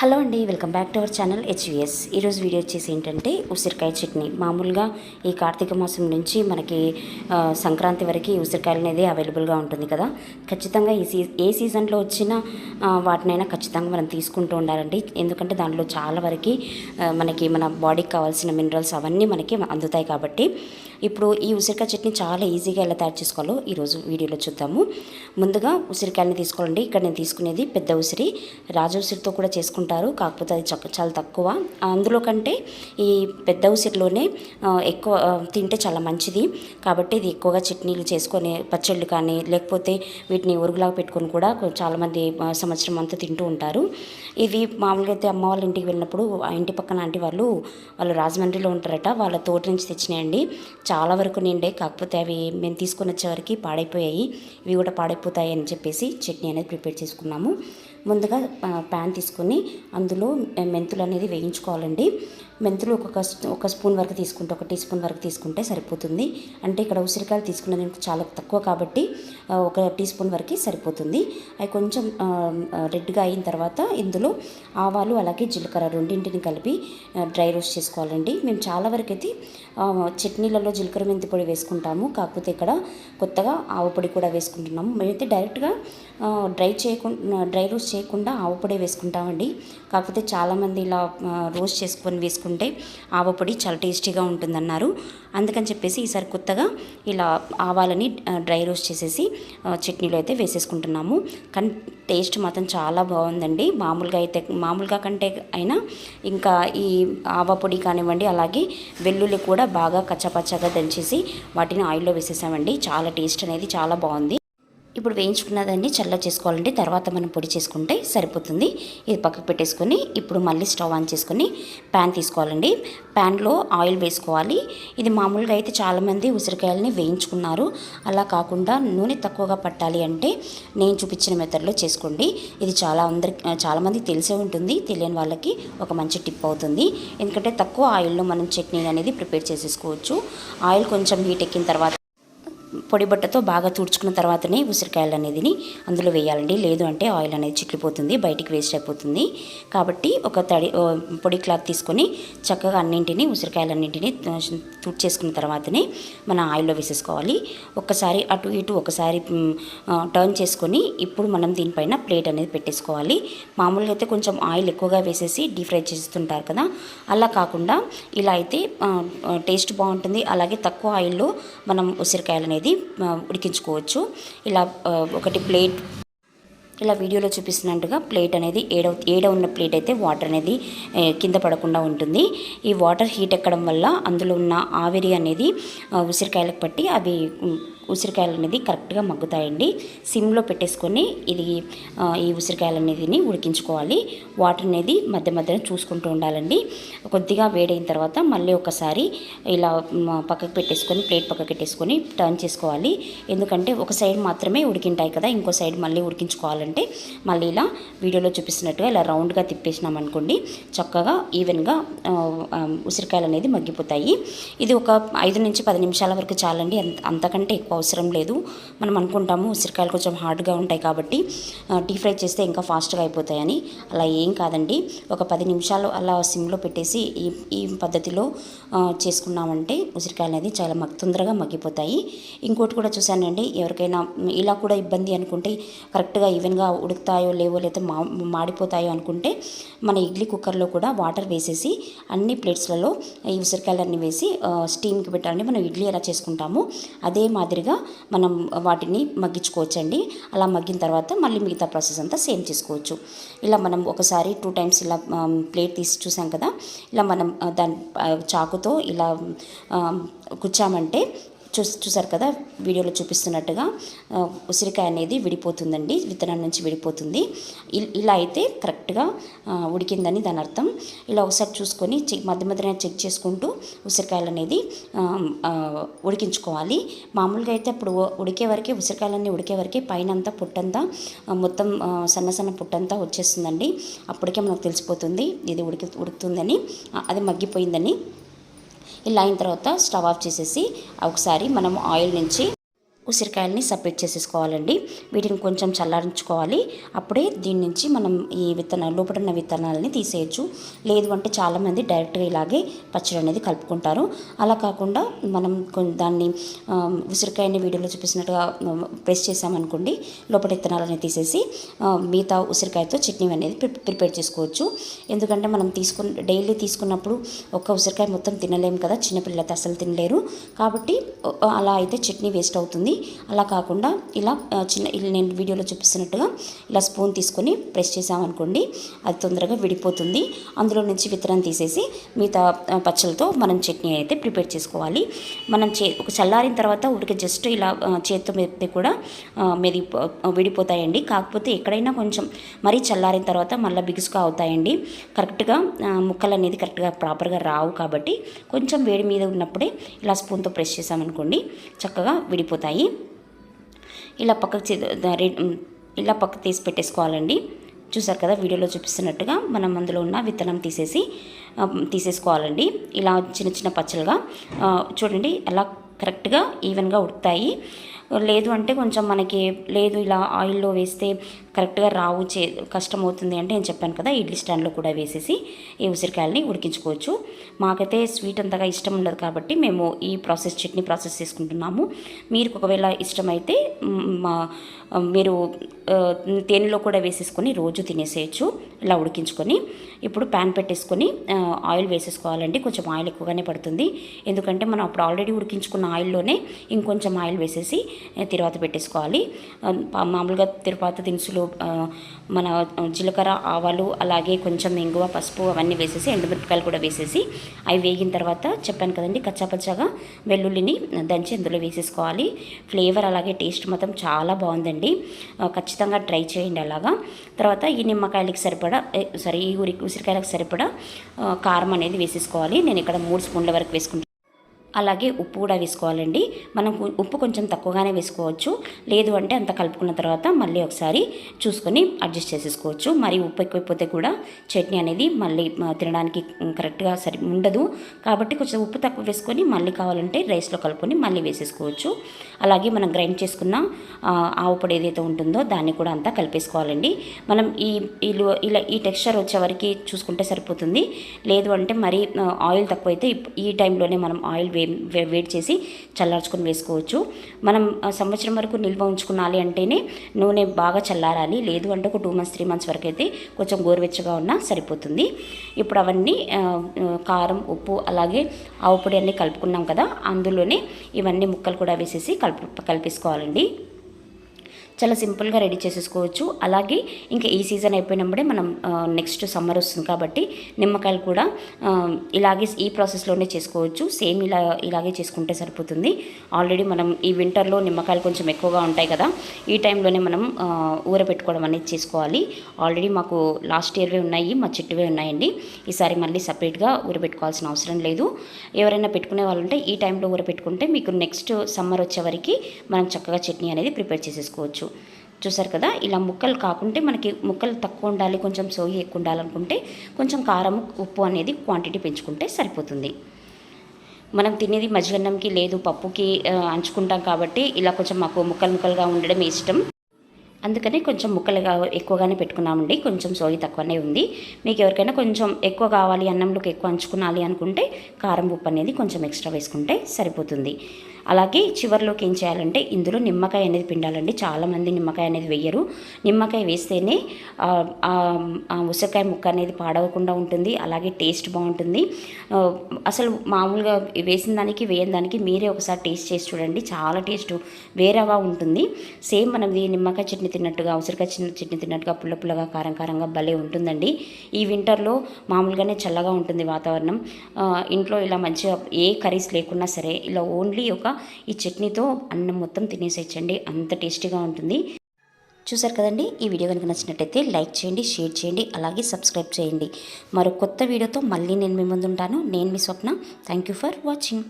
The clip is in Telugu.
హలో అండి welcome back to our channel H V S ఈరోజు వీడియో వచ్చేసి ఏంటంటే ఉసిరికాయ చట్నీ. మామూలుగా ఈ కార్తీక మాసం నుంచి మనకి సంక్రాంతి వరకు ఈ ఉసిరికాయలు అనేది అవైలబుల్గా ఉంటుంది కదా. ఖచ్చితంగా ఈ సీ ఏ సీజన్లో వచ్చిన వాటినైనా ఖచ్చితంగా మనం తీసుకుంటూ ఉండాలండి. ఎందుకంటే దాంట్లో చాలా వరకు మనకి మన బాడీకి కావాల్సిన మినరల్స్ అవన్నీ మనకి అందుతాయి కాబట్టి ఇప్పుడు ఈ ఉసిరికాయ చట్నీ చాలా ఈజీగా ఎలా తయారు చేసుకోవాలో ఈరోజు వీడియోలో చూద్దాము. ముందుగా ఉసిరికాయలని తీసుకోవాలండి. ఇక్కడ నేను తీసుకునేది పెద్ద ఉసిరి. రాజ ఉసిరితో కూడా చేసుకుంటాను ఉంటారు. కాకపోతే అది చక్క చాలా తక్కువ. అందులో కంటే ఈ పెద్ద ఉసిరిలోనే ఎక్కువ తింటే చాలా మంచిది. కాబట్టి ఇది ఎక్కువగా చట్నీలు చేసుకొని పచ్చళ్ళు కానీ లేకపోతే వీటిని ఉరుగులాగా పెట్టుకొని కూడా చాలామంది సంవత్సరం అంతా తింటూ ఉంటారు. ఇవి మామూలుగా అయితే అమ్మ వాళ్ళ ఇంటికి వెళ్ళినప్పుడు ఆ ఇంటి పక్కన ఆంటీ వాళ్ళు వాళ్ళు రాజమండ్రిలో ఉంటారట. వాళ్ళ తోట నుంచి తెచ్చినాయండి. చాలా వరకు నిండే. కాకపోతే అవి మేము తీసుకొని వచ్చేవరకు పాడైపోయాయి. ఇవి కూడా పాడైపోతాయి అని చెప్పేసి చట్నీ అనేది ప్రిపేర్ చేసుకున్నాము. ముందుగా ప్యాన్ తీసుకొని అందులో మెంతులు అనేది వేయించుకోవాలండి. మెంతులు ఒక ఒక స్పూన్ వరకు తీసుకుంటే ఒక టీ స్పూన్ వరకు తీసుకుంటే సరిపోతుంది. అంటే ఇక్కడ ఉసిరికాయలు తీసుకున్నది చాలా తక్కువ కాబట్టి ఒక టీ స్పూన్ వరకు సరిపోతుంది. అవి కొంచెం రెడ్గా అయిన తర్వాత ఇందులో ఆవాలు అలాగే జీలకర్ర రెండింటిని కలిపి డ్రై రోస్ట్ చేసుకోవాలండి. మేము చాలా వరకు అయితే చట్నీలలో జీలకర్ర మెంతి పొడి వేసుకుంటాము. కాకపోతే ఇక్కడ కొత్తగా ఆవు పొడి కూడా వేసుకుంటున్నాము. మేమైతే డైరెక్ట్గా డ్రై చేయకుండా డ్రై రోస్ట్ చేయకుండా ఆవు పొడి వేసుకుంటామండి. కాకపోతే చాలామంది ఇలా రోస్ట్ చేసుకొని వేసుకుంటే ఆవు పొడి చాలా టేస్టీగా ఉంటుందన్నారు. అందుకని చెప్పేసి ఈసారి కొత్తగా ఇలా ఆవాలని డ్రై రోస్ట్ చేసేసి చట్నీలో అయితే వేసేసుకుంటున్నాము. కానీ టేస్ట్ మాత్రం చాలా బాగుందండి. మామూలుగా అయితే మామూలుగా కంటే అయినా ఇంకా ఈ ఆవ పొడి కానివ్వండి అలాగే వెల్లుల్లి కూడా బాగా కచ్చపచ్చగా దంచేసి వాటిని ఆయిల్లో వేసేసామండి. చాలా టేస్ట్ అనేది చాలా బాగుంది. ఇప్పుడు వేయించుకున్నదాన్ని చల్ల చేసుకోవాలంటే తర్వాత మనం పొడి చేసుకుంటే సరిపోతుంది. ఇది పక్కకు పెట్టేసుకొని ఇప్పుడు మళ్ళీ స్టవ్ ఆన్ చేసుకొని ప్యాన్ తీసుకోవాలండి. ప్యాన్లో ఆయిల్ వేసుకోవాలి. ఇది మామూలుగా అయితే చాలామంది ఉసిరికాయలని వేయించుకున్నారు. అలా కాకుండా నూనె తక్కువగా పట్టాలి అంటే నేను చూపించిన మెథడ్లో చేసుకోండి. ఇది చాలా అందరి చాలామంది తెలిసే ఉంటుంది. తెలియని వాళ్ళకి ఒక మంచి టిప్ అవుతుంది. ఎందుకంటే తక్కువ ఆయిల్లో మనం చట్నీ అనేది ప్రిపేర్ చేసేసుకోవచ్చు. ఆయిల్ కొంచెం హీట్ ఎక్కిన తర్వాత పొడి బట్టతో బాగా తుడుచుకున్న తర్వాతనే ఉసిరికాయలు అనేది అందులో వేయాలండి. లేదు అంటే ఆయిల్ అనేది చిట్లిపోతుంది బయటికి వేస్ట్ అయిపోతుంది. కాబట్టి ఒక తడి పొడి క్లాత్ తీసుకొని చక్కగా అన్నింటినీ ఉసిరికాయలన్నింటినీ తుడిచేసుకున్న తర్వాతనే మన ఆయిల్లో వేసేసుకోవాలి. ఒక్కసారి అటు ఇటు ఒకసారి టర్న్ చేసుకొని ఇప్పుడు మనం దీనిపైన ప్లేట్ అనేది పెట్టేసుకోవాలి. మామూలుగా అయితే కొంచెం ఆయిల్ ఎక్కువగా వేసేసి డీప్ ఫ్రై చేస్తుంటారు కదా అలా కాకుండా ఇలా అయితే టేస్ట్ బాగుంటుంది. అలాగే తక్కువ ఆయిల్లో మనం ఉసిరికాయలు అనేది అనేది ఉడికించుకోవచ్చు. ఇలా ఒకటి ప్లేట్ ఇలా వీడియోలో చూపిస్తున్నట్టుగా ప్లేట్ అనేది ఏడ ఏడ ఉన్న ప్లేట్ అయితే వాటర్ అనేది కింద పడకుండా ఉంటుంది. ఈ వాటర్ హీట్ ఎక్కడం వల్ల అందులో ఉన్న ఆవిరి అనేది ఉసిరికాయలకు పట్టి అవి ఉసిరికాయలు అనేది కరెక్ట్గా మగ్గుతాయండి. సిమ్లో పెట్టేసుకొని ఇది ఈ ఉసిరికాయలు అనేది ఉడికించుకోవాలి. వాటర్ అనేది మధ్య మధ్యన చూసుకుంటూ ఉండాలండి. కొద్దిగా వేడైన తర్వాత మళ్ళీ ఒకసారి ఇలా పక్కకు పెట్టేసుకొని ప్లేట్ పక్కకు పెట్టేసుకొని టర్న్ చేసుకోవాలి. ఎందుకంటే ఒక సైడ్ మాత్రమే ఉడికింటాయి కదా ఇంకో సైడ్ మళ్ళీ ఉడికించుకోవాలంటే మళ్ళీ ఇలా వీడియోలో చూపిస్తున్నట్టుగా ఇలా రౌండ్గా తిప్పేసినామనుకోండి చక్కగా ఈవెన్గా ఉసిరికాయలు అనేది మగ్గిపోతాయి. ఇది ఒక ఐదు నుంచి పది నిమిషాల వరకు చాలండి. అంత అంతకంటే ఎక్కువ అవసరం లేదు. మనం అనుకుంటాము ఉసిరికాయలు కొంచెం హార్డ్గా ఉంటాయి కాబట్టి డీ ఫ్రై చేస్తే ఇంకా ఫాస్ట్గా అయిపోతాయని. అలా ఏం కాదండి. ఒక పది నిమిషాలు అలా సిమ్లో పెట్టేసి ఈ ఈ పద్ధతిలో చేసుకున్నామంటే ఉసిరికాయలు అనేది చాలా మగ్ తొందరగా మగ్గిపోతాయి. ఇంకోటి కూడా చూశానండి ఎవరికైనా ఇలా కూడా ఇబ్బంది అనుకుంటే కరెక్ట్గా ఈవెన్గా ఉడుకుతాయో లేవో లేకపోతే మా మాడిపోతాయో అనుకుంటే మన ఇడ్లీ కుక్కర్లో కూడా వాటర్ వేసేసి అన్ని ప్లేట్స్లలో ఈ ఉసిరికాయలన్నీ వేసి స్టీమ్కి పెట్టాలని మనం ఇడ్లీ ఎలా చేసుకుంటామో అదే మాదిరిగా మనం వాటిని మగ్గించుకోవచ్చండి. అలా మగ్గిన తర్వాత మళ్ళీ మిగతా ప్రాసెస్ అంతా సేమ్ చేసుకోవచ్చు. ఇలా మనం ఒకసారి టూ టైమ్స్ ఇలా ప్లేట్ తీసి చూసాం కదా? ఇలా మనం దాని చాకుతో ఇలా కుచ్చామంటే చూ చూసారు కదా? వీడియోలో చూపిస్తున్నట్టుగా ఉసిరికాయ అనేది విడిపోతుందండి విత్తనం నుంచి విడిపోతుంది. ఇలా అయితే కరెక్ట్గా ఉడికిందని దాని అర్థం. ఇలా ఒకసారి చూసుకొని చెక్ మధ్య మధ్యన చెక్ చేసుకుంటూ ఉసిరికాయలు అనేది ఉడికించుకోవాలి. మామూలుగా అయితే అప్పుడు ఉడికే వరకే ఉసిరికాయలన్నీ ఉడికే వరకే పైన అంతా పుట్టంతా మొత్తం సన్న సన్న పుట్టంతా వచ్చేస్తుందండి. అప్పటికే మనకు తెలిసిపోతుంది ఇది ఉడికి ఉడుకుతుందని అది మగ్గిపోయిందని. ఇలా అయిన తర్వాత స్టవ్ ఆఫ్ చేసేసి ఒకసారి మనం ఆయిల్ నుంచి ఉసిరికాయలని సపరేట్ చేసేసుకోవాలండి. వీటిని కొంచెం చల్లారించుకోవాలి. అప్పుడే దీని నుంచి మనం ఈ విత్తనాలు లోపల ఉన్న విత్తనాలని తీసేయచ్చు. లేదు అంటే చాలామంది డైరెక్ట్గా ఇలాగే పచ్చడి అనేది కలుపుకుంటారు. అలా కాకుండా మనం దాన్ని ఉసిరికాయని వీడియోలో చూపిస్తున్నట్టుగా ప్రెస్ చేసామనుకోండి లోపల విత్తనాలని తీసేసి మిగతా ఉసిరికాయతో చట్నీ అనేది ప్రిపేర్ చేసుకోవచ్చు. ఎందుకంటే మనం తీసుకు డైలీ తీసుకున్నప్పుడు ఒక్క ఉసిరికాయ మొత్తం తినలేము కదా చిన్నపిల్లలైతే అసలు తినలేరు. కాబట్టి అలా అయితే చట్నీ వేస్ట్ అవుతుంది. అలా కాకుండా ఇలా చిన్న నేను వీడియోలో చూపిస్తున్నట్టుగా ఇలా స్పూన్ తీసుకొని ప్రెస్ చేసామనుకోండి అది తొందరగా విడిపోతుంది. అందులో నుంచి విత్తనం తీసేసి మిగతా పచ్చలతో మనం చట్నీ అయితే ప్రిపేర్ చేసుకోవాలి. మనం చే ఒక చల్లారిన తర్వాత ఉడికి జస్ట్ ఇలా చేతితో మెత్తే కూడా మెది విడిపోతాయండి. కాకపోతే ఎక్కడైనా కొంచెం మరీ చల్లారిన తర్వాత మళ్ళీ బిగుసుగా అవుతాయండి. కరెక్ట్గా ముక్కలు అనేది కరెక్ట్గా ప్రాపర్గా రావు కాబట్టి కొంచెం వేడి మీద ఉన్నప్పుడే ఇలా స్పూన్తో ప్రెస్ చేసామనుకోండి చక్కగా విడిపోతాయి. ఇలా పక్కకు చే- రె- ఇలా పక్కకు తీసి పెట్టేసుకోవాలండి. చూసారు కదా వీడియోలో చూపిస్తున్నట్టుగా మనం అందులో ఉన్న విత్తనం తీసేసి తీసేసుకోవాలండి. ఇలా చిన్న చిన్న పచ్చలుగా చూడండి అలా కరెక్ట్గా ఈవెన్గా ఉడుకుతాయి. లేదు అంటే కొంచెం మనకి లేదు ఇలా ఆయిల్లో వేస్తే కరెక్ట్గా రావు చే కష్టం అవుతుంది అంటే నేను చెప్పాను కదా ఇడ్లీ స్టాండ్లో కూడా వేసేసి ఈ ఉసిరికాయలని ఉడికించుకోవచ్చు. మాకైతే స్వీట్ అంతగా ఇష్టం ఉండదు కాబట్టి మేము ఈ ప్రాసెస్ చట్నీ ప్రాసెస్ చేసుకుంటున్నాము. మీరు ఒకవేళ ఇష్టమైతే మా మీరు తేనెలో కూడా వేసేసుకొని రోజు తినేసేయచ్చు. ఇలా ఉడికించుకొని ఇప్పుడు ప్యాన్ పెట్టేసుకొని ఆయిల్ వేసేసుకోవాలండి. కొంచెం ఆయిల్ ఎక్కువగానే పడుతుంది. ఎందుకంటే మనం అప్పుడు ఆల్రెడీ ఉడికించుకున్న ఆయిల్లోనే ఇంకొంచెం ఆయిల్ వేసేసి తర్వాత పెట్టేసుకోవాలి. మామూలుగా తిరుపతి దినుసులు ఆ, మన జీలకర్ర ఆవాలు అలాగే కొంచెం ఇంగువ పసుపు అవన్నీ వేసేసి ఎండుమిరపకాయలు కూడా వేసేసి అవి వేగిన తర్వాత చెప్పాను కదండి కచ్చాపచ్చాగా వెల్లుల్లిని దంచి అందులో వేసేసుకోవాలి. ఫ్లేవర్ అలాగే టేస్ట్ మాత్రం చాలా బాగుందండి. ఖచ్చితంగా ట్రై చేయండి అలాగా. తర్వాత ఈ నిమ్మకాయలకి సరిపడా సరే సారీ ఈ ఉరి ఉసిరికాయలకు సరిపడా కారం అనేది వేసేసుకోవాలి. నేను ఇక్కడ మూడు స్పూన్ల వరకు వేసుకుంటాను అలాగే ఉప్పు కూడా వేసుకోవాలండి. మనం ఉప్పు కొంచెం తక్కువగానే వేసుకోవచ్చు. లేదు అంటే అంత కలుపుకున్న తర్వాత మళ్ళీ ఒకసారి చూసుకొని అడ్జస్ట్ చేసేసుకోవచ్చు. మరి ఉప్పు ఎక్కువైపోతే కూడా చట్నీ అనేది మళ్ళీ తినడానికి కరెక్ట్గా సరి ఉండదు. కాబట్టి కొంచెం ఉప్పు తక్కువ వేసుకొని మళ్ళీ కావాలంటే రైస్లో కలుపుకొని మళ్ళీ వేసేసుకోవచ్చు. అలాగే మనం గ్రైండ్ చేసుకున్న ఆవు పొడి ఏదైతే ఉంటుందో దాన్ని కూడా అంతా కలిపేసుకోవాలండి. మనం ఈ ఇలా ఈ టెక్స్చర్ వచ్చే వరకు చూసుకుంటే సరిపోతుంది. లేదు అంటే మరి ఆయిల్ తక్కువైతే ఈ టైంలోనే మనం ఆయిల్ వే వేడి చేసి చల్లార్చుకొని వేసుకోవచ్చు. మనం సంవత్సరం వరకు నిల్వ ఉంచుకున్నాలి అంటేనే నూనె బాగా చల్లారాలి. లేదు అంటే ఒక టూ మంత్స్ త్రీ మంత్స్ వరకు అయితే కొంచెం గోరువెచ్చగా ఉన్నా సరిపోతుంది. ఇప్పుడు అవన్నీ కారం ఉప్పు అలాగే ఆవు పొడి అన్నీ కలుపుకున్నాం కదా అందులోనే ఇవన్నీ ముక్కలు కూడా వేసేసి కలుపు కలిపేసుకోవాలండి. చాలా సింపుల్గా రెడీ చేసేసుకోవచ్చు. అలాగే ఇంకా ఈ సీజన్ అయిపోయినప్పుడే మనం నెక్స్ట్ సమ్మర్ వస్తుంది కాబట్టి నిమ్మకాయలు కూడా ఇలాగే ఈ ప్రాసెస్లోనే చేసుకోవచ్చు. సేమ్ ఇలా ఇలాగే చేసుకుంటే సరిపోతుంది. ఆల్రెడీ మనం ఈ వింటర్లో నిమ్మకాయలు కొంచెం ఎక్కువగా ఉంటాయి కదా ఈ టైంలోనే మనం ఊరబెట్టుకోవడం అనేది చేసుకోవాలి. ఆల్రెడీ మాకు లాస్ట్ ఇయర్వే ఉన్నాయి మా చెట్టువే ఉన్నాయండి. ఈసారి మళ్ళీ సపరేట్గా ఊరబెట్టుకోవాల్సిన అవసరం లేదు. ఎవరైనా పెట్టుకునే వాళ్ళు ఉంటే ఈ టైంలో ఊరబెట్టుకుంటే మీకు నెక్స్ట్ సమ్మర్ వచ్చే వరకు మనం చక్కగా చట్నీ అనేది ప్రిపేర్ చేసేసుకోవచ్చు. చూసారు కదా? ఇలా ముక్కలు కాకుంటే మనకి ముక్కలు తక్కువ ఉండాలి కొంచెం సోయి ఎక్కువ ఉండాలనుకుంటే కొంచెం కారం ఉప్పు అనేది క్వాంటిటీ పెంచుకుంటే సరిపోతుంది. మనం తినేది మజ్జిగన్నంకి లేదు పప్పుకి అంచుకుంటాం కాబట్టి ఇలా కొంచెం మాకు ముక్కలు ముక్కలుగా ఉండడం ఇష్టం. అందుకనే కొంచెం ముక్కలుగా ఎక్కువగానే పెట్టుకున్నామండి. కొంచెం సోయి తక్కువనే ఉంది. మీకు ఎవరికైనా కొంచెం ఎక్కువ కావాలి అన్నంలోకి ఎక్కువ అంచుకునాలి అనుకుంటే కారం ఉప్పు అనేది కొంచెం ఎక్స్ట్రా వేసుకుంటే సరిపోతుంది. అలాగే చివరిలోకి ఏం చేయాలంటే ఇందులో నిమ్మకాయ అనేది పిండాలండి. చాలామంది నిమ్మకాయ అనేది వేయరు. నిమ్మకాయ వేస్తేనే ఆ, ముక్క అనేది పాడవకుండా ఉంటుంది. అలాగే టేస్ట్ బాగుంటుంది. అసలు మామూలుగా వేసిన దానికి వేయని దానికి మీరే ఒకసారి టేస్ట్ చేసి చూడండి. చాలా టేస్ట్ వేరేగా ఉంటుంది. సేమ్ మనం నిమ్మకాయ చట్నీ తిన్నట్టుగా ఉసిరికాయ చిన్న చట్నీ తిన్నట్టుగా పుల్ల పుల్లగా కారం కారంగా భలే ఉంటుందండి. ఈ వింటర్లో మామూలుగానే చల్లగా ఉంటుంది వాతావరణం. ఇంట్లో ఇలా మంచిగా ఏ కర్రీస్ లేకున్నా సరే ఇలా ఓన్లీ ఒక ఈ చట్నీతో అన్నం మొత్తం తినేసేయచ్చండి. అంత టేస్టీగా ఉంటుంది. చూసారు కదండి? ఈ వీడియో కనుక నచ్చినట్టయితే లైక్ చేయండి షేర్ చేయండి అలాగే సబ్స్క్రైబ్ చేయండి. మరో కొత్త వీడియోతో మళ్ళీ నేను మీ ముందు ఉంటాను నేను మీ Swapna. Thank you for watching.